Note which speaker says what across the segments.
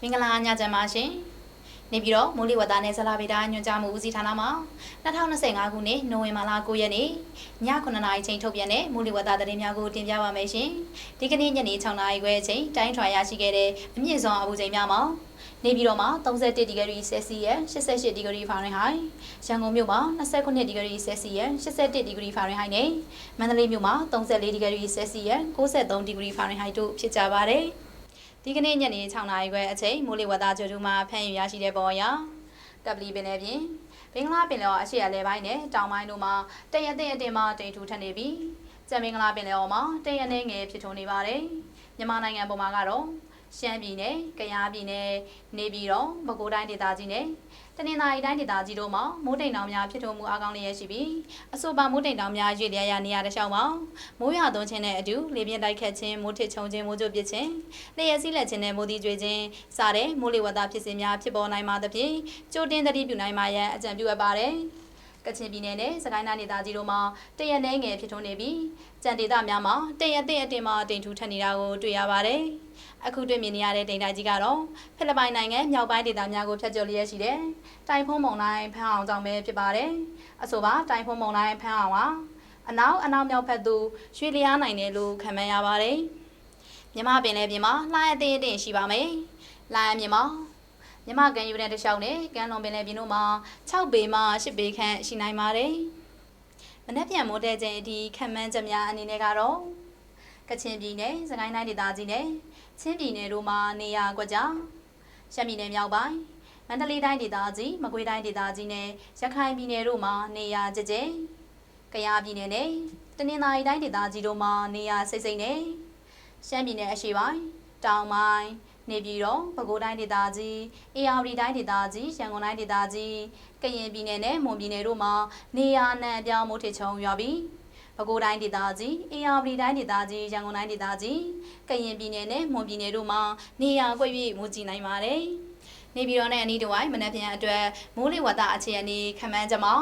Speaker 1: မင်္ဂလာညချမ်းပါရှင်နေပြီးတော့မိုးလေဝသနဲ့ဇလာဗေဒညွှန်ကြားမှုဦးစီးဌာနမှ2025ခုနှစ်နိုဝင်ဘာလ9ရက်နေ့ည9:00နာရီချိန်ထုတ်ပြန်တဲ့မိုးလေဝသသတင်းများကိုတင်ပြပါမယ်ရှင်ဒီကနေ့ညနေ6:00နာရီခွဲအချိန်တိုင်းထွာရရှိခဲ့တဲ့အမြင့်ဆုံးအပူချိန်များမှာနေပြည်တော်မှာ31ဒီဂရီဆယ်စီယပ်88ဒီဂရီဖာရင်ဟိုက်ရန်ကုန်မြို့မှာ29ဒီဂရီဆယ်စီယပ်81ဒီဂရီဖာရင်ဟိုက်နဲ့မန္တလေးမြို့မှာ34ဒီဂရီဆယ်စီယပ်93ဒီဂရီဖာရင်ဟိုက်တို့ဖြစ်ကြပါတယ် ဒီကနေ့ညနေ6နာရီခွဲအချိန်မိုးလေဝသကြိုတူမှာဖမ်းယူရရှိတဲ့ပေါ်အရကပလီပင်လည်းပြင်ဘင်္ဂလားပင်လယ်ော်အရှေ့အလဲပိုင်းနဲ့တောင်ပိုင်းတို့မှာတရတဲ့အင်းအတင်းမှတိမ်ထူထပ်နေပြီးကြံမင်္ဂလာပင်လယ်ော်မှာတရနေငယ်ဖြစ်ထွန်းနေပါတယ်မြန်မာနိုင်ငံပေါ်မှာကတော့ ရှမ်းပြည်နယ်၊ကယားပြည်နယ်၊နေပြည်တော်၊ပဲခူးတိုင်းဒေသကြီးနဲ့တနင်္သာရီတိုင်းဒေသကြီးတို့မှာမိုးတိမ်တောင်များဖြစ်ထွန်းမှုအကောင်းလျက်ရှိပြီးအဆိုပါမိုးတိမ်တောင်များရွေ့လျက်ရနေရတဲ့ရှောင်းမှာမိုးရွာသွန်းခြင်းနဲ့အတူလေပြင်းတိုက်ခတ်ခြင်းမိုးထစ်ချုံခြင်းမိုးကြိုပစ်ခြင်းလျှက်စီးလက်ခြင်းနဲ့မိုးသီးကျွေခြင်းစတဲ့မိုးလေဝသဖြစ်စဉ်များဖြစ်ပေါ်နိုင်မှာသဖြင့်ကြိုတင်သတိပြုနိုင်မှာရန်အကြံပြုအပ်ပါတယ် ကချင်ပြည်နယ်နဲ့စကိုင်းတိုင်းဒေသကြီးတို့မှာတရက်နှဲငယ်ဖြစ်ထွန်းနေပြီးကြံဒေသများမှာတရက်အသင့်အတင်မှာတိမ်ထူထပ်နေတာကိုတွေ့ရပါတယ်။အခုတွေ့မြင်နေရတဲ့တိမ်တိုက်ကြီးကတော့ဖိလစ်ပိုင်နိုင်ငံမြောက်ပိုင်းဒေသများကိုဖျက်ချော်လျက်ရှိတဲ့တိုင်ဖုံးမုန်တိုင်းဖန်းအောင်ကြောင့်ပဲဖြစ်ပါတယ်။အဆိုပါတိုင်ဖုံးမုန်တိုင်းဖန်းအောင်ဟာအနောက်အနောက်မြောက်ဘက်သို့ရွှေ့လျားနိုင်တယ်လို့ခန့်မှန်းရပါတယ်။မြမပင်လယ်ပြင်မှာလှိုင်းအသေးအတင်ရှိပါမယ်။လှိုင်းအမြင်မှာ မြမကန်ယူတဲ့တခြားနဲ့ကန်လွန်ပင်လယ်ပြင်တို့မှာ6ပေမှ10ပေခန့်ရှိနိုင်ပါတယ်။မနက်ဖြန်မိုးတဲ့ချိန်အထိခံမှန်းချက်များအနေနဲ့ကတော့ကချင်ပြည်နယ်၊စကိုင်းတိုင်းဒေသကြီးနဲ့ချင်းပြည်နယ်တို့မှာနေရာကွက်ကြားရှမ်းပြည်နယ်မြောက်ပိုင်းမန္တလေးတိုင်းဒေသကြီးမကွေးတိုင်းဒေသကြီးနဲ့ရခိုင်ပြည်နယ်တို့မှာနေရာကျကျကယားပြည်နယ်နဲ့တနင်္သာရီတိုင်းဒေသကြီးတို့မှာနေရာစိတ်စိတ်နဲ့ရှမ်းပြည်နယ်အရှေ့ပိုင်းတောင်ပိုင်း နေပြည်တော်ပဲခူးတိုင်းဒေသကြီးအေရဝတီတိုင်းဒေသကြီးရန်ကုန်တိုင်းဒေသကြီးကရင်ပြည်နယ်နဲ့မွန်ပြည်နယ်တို့မှာနေရာအနှံ့အပြားမိုးထစ်ချုံရွာပြီးပဲခူးတိုင်းဒေသကြီးအေရဝတီတိုင်းဒေသကြီးရန်ကုန်တိုင်းဒေသကြီးကရင်ပြည်နယ်နဲ့မွန်ပြည်နယ်တို့မှာနေရာကွက်၍မိုးကြီးနိုင်ပါတယ်နေပြည်တော်နဲ့အနီးတစ်ဝိုက်မနက်ဖြန်အတွက်မိုးလေဝသအခြေအနေခန့်မှန်းကြမှာ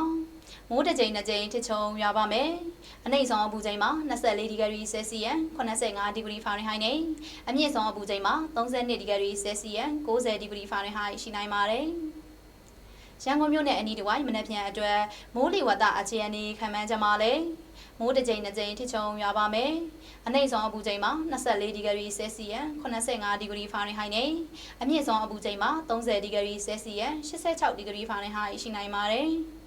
Speaker 1: မိုးတစ်ကြိမ်နှစ်ကြိမ်ထစ်ချုံရွာပါမယ်။အနိမ့်ဆုံးအပူချိန်မှာ24ဒီဂရီဆယ်စီယပ်85ဒီဂရီဖာရင်ဟိုက်နဲ့အမြင့်ဆုံးအပူချိန်မှာ32ဒီဂရီဆယ်စီယပ်90ဒီဂရီဖာရင်ဟိုက်ရှိနိုင်ပါတယ်။ရန်ကုန်မြို့နယ်အနီးတစ်ဝိုက်မနက်ဖြန်အတွက်မိုးလေဝသအခြေအနေခန့်မှန်းကြမှာလဲမိုးတစ်ကြိမ်နှစ်ကြိမ်ထစ်ချုံရွာပါမယ်။အနိမ့်ဆုံးအပူချိန်မှာ24ဒီဂရီဆယ်စီယပ်85ဒီဂရီဖာရင်ဟိုက်နဲ့အမြင့်ဆုံးအပူချိန်မှာ30ဒီဂရီဆယ်စီယပ်86ဒီဂရီဖာရင်ဟိုက်ရှိနိုင်ပါတယ်။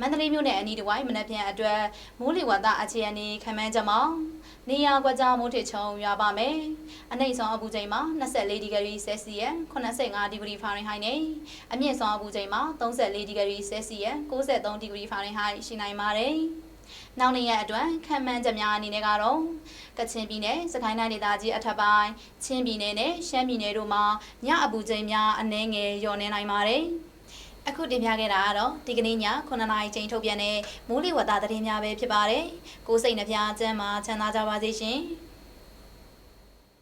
Speaker 1: မန္တလေးမြို့နယ်အနီးတစ်ဝိုက်မနက်ဖြန်အတွက်မိုးလေဝသအခြေအနေခန့်မှန်းချက်မှာနေရာကွက်ကြားမိုးထစ်ချုံရွာပါမယ်။အနိမ့်ဆုံးအပူချိန်မှာ24ဒီဂရီဆယ်စီယပ်85ဒီဂရီဖာရင်ဟိုက်နဲ့အမြင့်ဆုံးအပူချိန်မှာ34ဒီဂရီဆယ်စီယပ်93ဒီဂရီဖာရင်ဟိုက်ရှိနိုင်ပါတယ်။နောက်နေ့ရက်အတွက်ခံမှန်းချက်များအနေနဲ့ကတော့ကချင်ပြည်နယ်စကိုင်းတိုင်းဒေသကြီးအထက်ပိုင်းချင်းပြည်နယ်နဲ့ရှမ်းပြည်နယ်တို့မှာညအပူချိန်များအနည်းငယ်လျော့နေနိုင်ပါတယ်။ အခုတင်ပြခဲ့တာကတော့ဒီကနေ့ည9နာရီချိန်ထုတ်ပြန်တဲ့မိုးလေဝသသတင်းများပဲဖြစ်ပါတယ်။ကိုယ်စိတ်နှပြချမ်းမှာချမ်းသာကြပါစေရှင်။